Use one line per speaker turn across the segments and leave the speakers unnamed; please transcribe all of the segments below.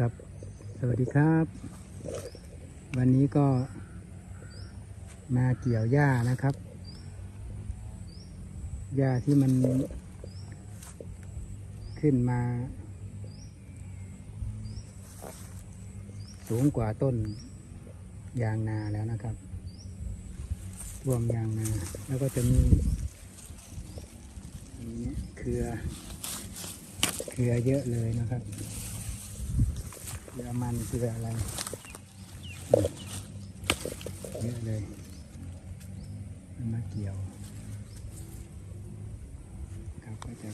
ครับ สวัสดีครับ วันนี้ก็มาเกี่ยวหญ้านะครับหญ้าที่มันขึ้นมา สูงกว่าต้นยางนาแล้วนะครับท่วมยางนา แล้วก็จะมีเนี่ยเครือ เครือเยอะเลยนะครับ มันเครืออะไรเยอะเลยมันมาเกี่ยวครับก็จะ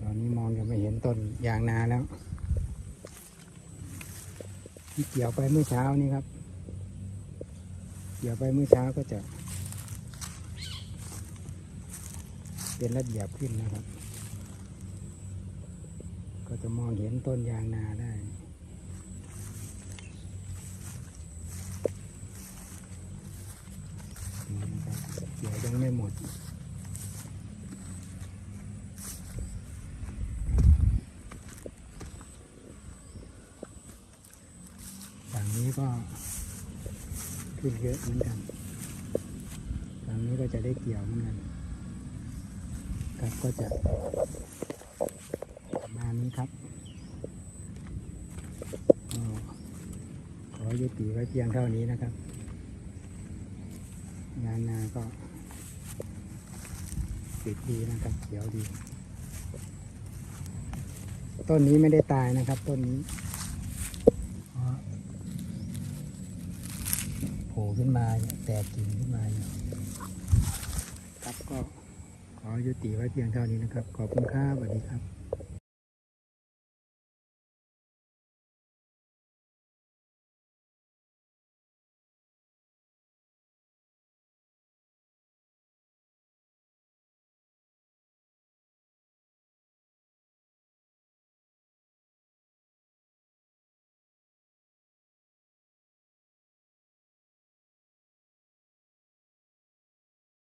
ตอนนี้มองยังไม่เห็นต้นยางนาแล้ว ที่เกี่ยวไปเมื่อเช้านี้ครับ เกี่ยวไปเมื่อเช้าก็จะ เป็นระเบียบขึ้นนะครับ ก็จะมองเห็นต้นยางนาได้ เดี๋ยวยังไม่หมดฝั่งนี้ก็ขึ้นเยอะเหมือนกันฝั่งนี้ก็จะได้เกี่ยวเหมือนกันครับก็จะ ครับขอยุติไว้เพียงเท่านี้นะครับ งานนาก็ติดดีนะครับ เขียวดี ต้นนี้ไม่ได้ตายนะครับ ต้นนี้โผล่ขึ้นมาเนี่ยแตกกิ่งขึ้นมาครับก็ขอยุติไว้เพียงเท่านี้นะครับ ขอบคุณครับสวัสดีครับ